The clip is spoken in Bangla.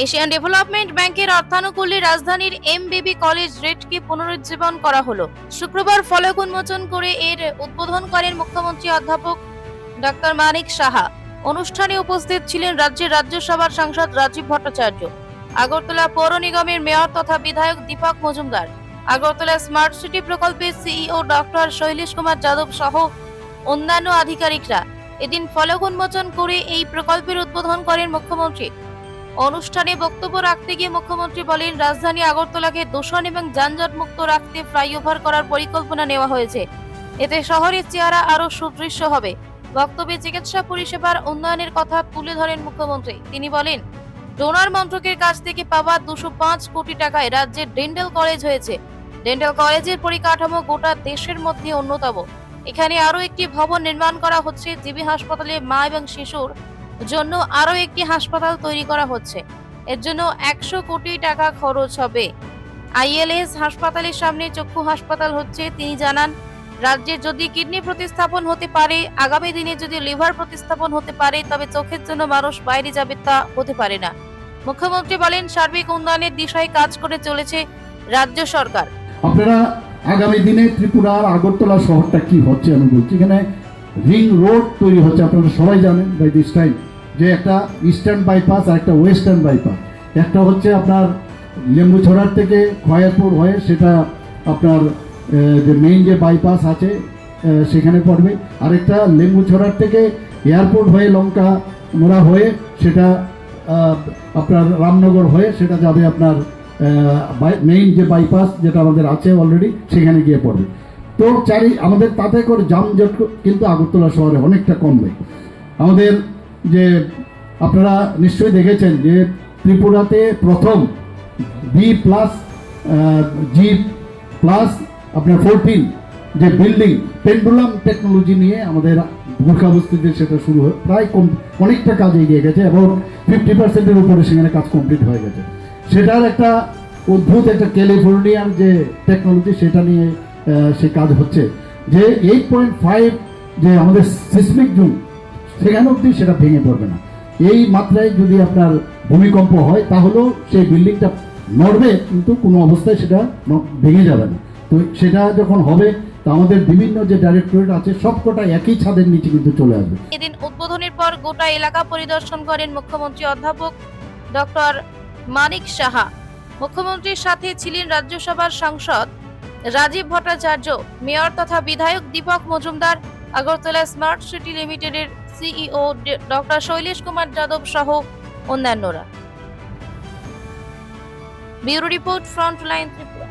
এশিয়ান ডেভেলপমেন্ট ব্যাংকের অর্থানুকূল্যে রাজধানীর এমবিবি কলেজ রেটকে পুনরুজ্জীবন করা হলো? শুক্রবার ফলক উন্মোচন করে এর উদ্বোধন করেন মুখ্যমন্ত্রী অধ্যাপক ডক্টর মানিক সাহা। অনুষ্ঠানে উপস্থিত ছিলেন রাজ্যের রাজ্যসভার সাংসদ রাজীব ভট্টাচার্য, আগরতলা পৌর নিগমের মেয়র তথা বিধায়ক দীপক মজুমদার, আগরতলা স্মার্ট সিটি প্রকল্পের সিইও ডক্টর শৈলেশ কুমার যাদব সহ অন্যান্য আধিকারিকরা। এদিন ফলক উন্মোচন করে এই প্রকল্পের উদ্বোধন করেন মুখ্যমন্ত্রী। অনুষ্ঠানে বক্তব্য রাখতে গিয়ে মুখ্যমন্ত্রী বলেন, রাজধানী আগরতলাকে দূষণ এবং যানজট মুক্ত রাখতে ফ্লাইওভার করার পরিকল্পনা নেওয়া হয়েছে। এতে শহরের চেহারা আরও সুদৃশ্য হবে। বক্তব্যে চিকিৎসা পরিষেবার উন্নয়নের কথা তুলে ধরেন মুখ্যমন্ত্রী। তিনি বলেন, ডোনার মন্ত্রকের কাছ থেকে পাওয়া দুশো পাঁচ কোটি টাকায় রাজ্যের ডেন্টাল কলেজ হয়েছে। ডেন্টাল কলেজের পরিকাঠামো গোটা দেশের মধ্যে অন্যতম। এখানে আরও একটি ভবন নির্মাণ করা হচ্ছে। জিবি হাসপাতালে মা এবং শিশুর জন্য আরও একটি হাসপাতাল তৈরি করা হচ্ছে। এর জন্য একশো কোটি টাকা খরচ হবে। আইএলএস হাসপাতালের সামনে চক্ষু হাসপাতাল হচ্ছে, তিনি জানান, রাজ্যে যদি কিডনি প্রতিস্থাপন হতে পারে, আগামী দিনে যদি লিভার প্রতিস্থাপন হতে পারে, তবে চোখের জন্য মানুষ বাইরে যাবে তা হতে পারে না। মুখ্যমন্ত্রী বলেন, সার্বিক উন্নয়নের দিশায় কাজ করে চলেছে রাজ্য সরকার। আপনারা আগামী দিনে ত্রিপুরার আগরতলা শহরটা কি হচ্ছে আমি বলছি। এখানে রিং রোড তৈরি হচ্ছে, আপনারা সবাই জানেন বাই দিস টাইম যে একটা ইস্টার্ন বাইপাস আর একটা ওয়েস্টার্ন বাইপাস একটা হচ্ছে আপনার লেম্বুছড়ার থেকে খয়ারপুর হয়ে সেটা আপনার যে মেইন যে বাইপাস আছে সেখানে পড়বে। আরেকটা লেম্বুছড়ার থেকে এয়ারপোর্ট হয়ে লঙ্কা মোড়া হয়ে সেটা আপনার রামনগর হয়ে সেটা যাবে আপনার মেইন যে বাইপাস যেটা আমাদের আছে অলরেডি সেখানে গিয়ে পড়বে। তো চারি, আমাদের তাতে করে যানজট কিন্তু আগরতলা শহরে অনেকটা কমবে। আমাদের যে, আপনারা নিশ্চয়ই দেখেছেন যে ত্রিপুরাতে প্রথম বি প্লাস জি প্লাস আপনার ফোরটিন যে বিল্ডিং পেন্ডুলাম টেকনোলজি নিয়ে আমাদের মূর্খাবস্তিতে সেটা শুরু হয় প্রায় কম, অনেকটা কাজ এগিয়ে গেছে এবং ফিফটি পার্সেন্টের উপরে সেখানে কাজ কমপ্লিট হয়ে গেছে। সেটার একটা অদ্ভুত একটা ক্যালিফোর্নিয়ান যে টেকনোলজি সেটা নিয়ে সে কাজ হচ্ছে। যে এইট পয়েন্ট ফাইভ যে আমাদের সিসমিক জোন সেখানে অবধি সেটা ভেঙে পড়বে না। এই মাত্রায় যদি আপনার ভূমিকম্প হয়, তাহলেও সেই বিল্ডিংটা নড়বে, কিন্তু কোনো অবস্থায় সেটা ভেঙে যাবে না। তো সেটা যখন হবে আমাদের বিভিন্ন যে ডাইরেক্টরেট আছে, সবকটা একই ছাদের নিচে কিন্তু চলে আসবে। এদিন উদ্বোধনের পর গোটা এলাকা পরিদর্শন করেন মুখ্যমন্ত্রী অধ্যাপক ডক্টর মানিক সাহা। মুখ্যমন্ত্রীর সাথে ছিলেন রাজ্যসভার সাংসদ রাজীব ভট্টাচার্য, মেয়র তথা বিধায়ক দীপক মজুমদার, আগরতলা স্মার্ট সিটি লিমিটেডের সিইও ডক্টর শৈলেশ কুমার যাদব সহ অন্যান্যরা। Bureau report Frontline Tripura.